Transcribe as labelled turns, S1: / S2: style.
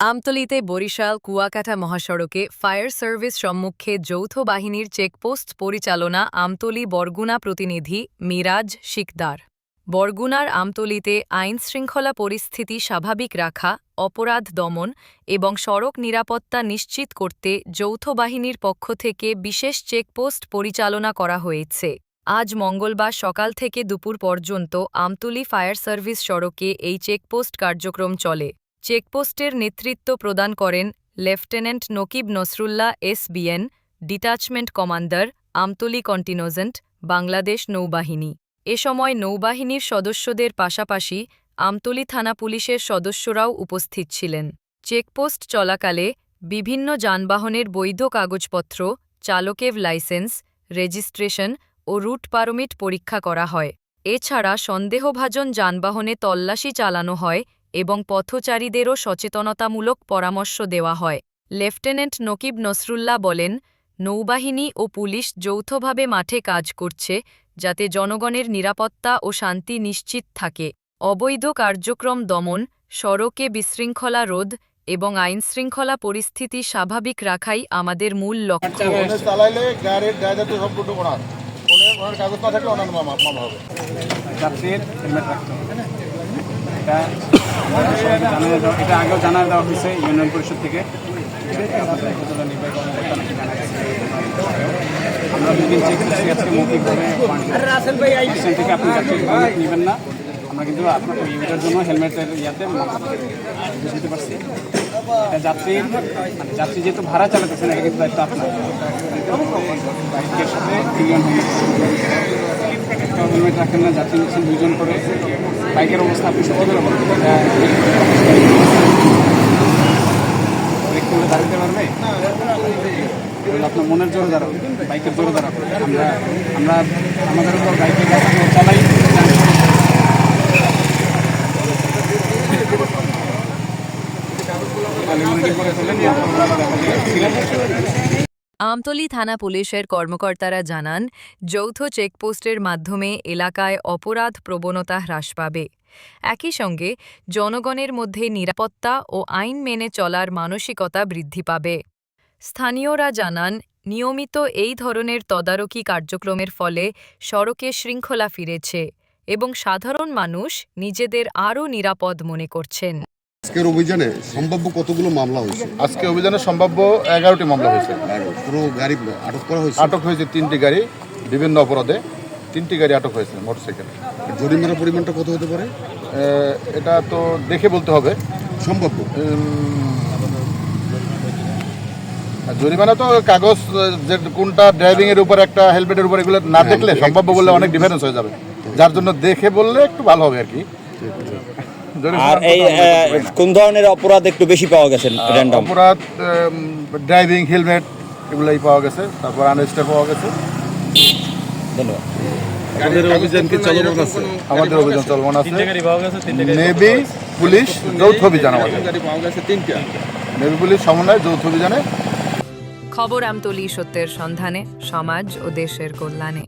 S1: আমতলীতে বরিশাল, কুয়াকাটা মহাসড়কে fire service সম্মুখে যৌথ বাহিনীর চেকপোস্ট পরিচালনা আমতলি বরগুনা প্রতিনিধি মিরাজ শিকদার। বরগুনার আমতলীতে আইনশৃঙ্খলা পরিস্থিতি স্বাভাবিক রাখা, অপরাধ দমন এবং সড়ক নিরাপত্তা নিশ্চিত করতে যৌথ বাহিনীর পক্ষ থেকে বিশেষ চেকপোস্ট পরিচালনা করা হয়েছে। আজ মঙ্গলবার সকাল থেকে দুপুর পর্যন্ত আমতলি ফায়ার সার্ভিস সড়কে এই চেকপোস্ট কার্যক্রম চলে। চেকপোস্টের নেতৃত্ব প্রদান করেন lieutenant Nakib Nasrullah SBN, detachment commander Amtali contingent, Bangladesh নৌবাহিনী। এ সময় নৌবাহিনীর সদস্যদের পাশাপাশি আমতলি থানা পুলিশের সদস্যরাও উপস্থিত ছিলেন। চেকপোস্ট চলাকালে বিভিন্ন যানবাহনের বৈধ কাগজপত্র, চালকের লাইসেন্স, রেজিস্ট্রেশন ও রুট পারমিট পরীক্ষা করা হয়। এছাড়া সন্দেহভাজন যানবাহনে তল্লাশি চালানো হয় এবং পথচারীদেরও সচেতনতামূলক পরামর্শ দেওয়া হয়। লেফটেন্যান্ট নকিব নসরুল্লাহ বলেন নৌবাহিনী ও পুলিশ যৌথভাবে মাঠে কাজ করছে যাতে জনগণের নিরাপত্তা ও শান্তি নিশ্চিত থাকে। অবৈধ কার্যক্রম দমন সড়কে বিশৃঙ্খলা রোধ এবং আইনশৃঙ্খলা পরিস্থিতি স্বাভাবিক রাখাই আমাদের মূল লক্ষ্য।
S2: ওনার কাগজ না থাকলে
S3: এটা আগেও জানা দেওয়া হয়েছে ইউনিয়ন পরিষদ থেকে। আমরা দুদিন চেক করছি, আজকে মৌখিকভাবে থেকে আপনি নেবেন না। আমরা কিন্তু আপনার এটার জন্য হেলমেটের ইয়াতে বুঝতে পারছি। যাত্রীর মানে যাত্রী যেহেতু ভাড়া চালাতেছেন এটা কিন্তু দায়িত্ব আপনার। সাথে একটা হেলমেট রাখেন না যাত্রী নিচ্ছেন দুজন করে। বাইকের অবস্থা আপনি করে বলেন। করলে দাঁড়াতে পারবে? আপনার মনের জোরে দাঁড়াও, বাইকের জোরে দাঁড়াও। আমরা আমরা, আমাদের উপর বাইকের গাছ চালাই। করে
S1: আমতলী থানা পুলিশের কর্মকর্তারা জানান, যৌথ চেকপোস্টের মাধ্যমে এলাকায় অপরাধ প্রবণতা হ্রাস পাবে। একই সঙ্গে, জনগণের মধ্যে নিরাপত্তা ও আইন মেনে চলার মানসিকতা বৃদ্ধি পাবে। স্থানীয়রা জানান, নিয়মিত এই ধরনের তদারকি কার্যক্রমের ফলে সড়কে শৃঙ্খলা ফিরেছে এবং সাধারণ মানুষ নিজেদের আরও নিরাপদ মনে করছেন।
S4: আজকের অভিযানে সম্ভাব্য কতগুলো মামলা হয়েছে?
S2: আজকে অভিযানে সম্ভাব্য এগারোটি মামলা হয়েছে।
S4: পুরো গাড়ি আটক করা হয়েছে?
S2: আটক হয়েছে তিনটি গাড়ি বিভিন্ন অপরাধে তিনটি গাড়ি আটক হয়েছে মোটরসাইকেল।
S4: জরিমানার পরিমাণটা কত হতে পারে?
S2: এটা তো দেখে বলতে হবে।
S4: সম্ভাব্য?
S2: জরিমানা তো কাগজ যে কোনটা ড্রাইভিং এর উপর একটা হেলমেটের উপর এগুলো না দেখলে সম্ভাব্য বললে অনেক ডিফারেন্স হয়ে যাবে। যার জন্য দেখে বললে একটু ভালো হবে আর কি।
S5: আর এই। কোন ধরনের অপরাধ একটু বেশি পাওয়া গেছে র্যান্ডম
S2: অপরাধ ড্রাইভিং হেলমেট এগুলাই পাওয়া গেছে তারপর আনরেজিস্টার পাওয়া গেছে।
S5: ধন্যবাদ।
S4: আমাদের অভিযান কি চলমান আছে?
S2: আমাদের অভিযান চলমান আছে। নেভি পুলিশ যৌথ অভিযান আমাদের। নেভি পুলিশ সমন্বয় যৌথ অভিযানে।
S1: খবর আমতলী সত্যের সন্ধানে সমাজ ও দেশের কল্যাণে।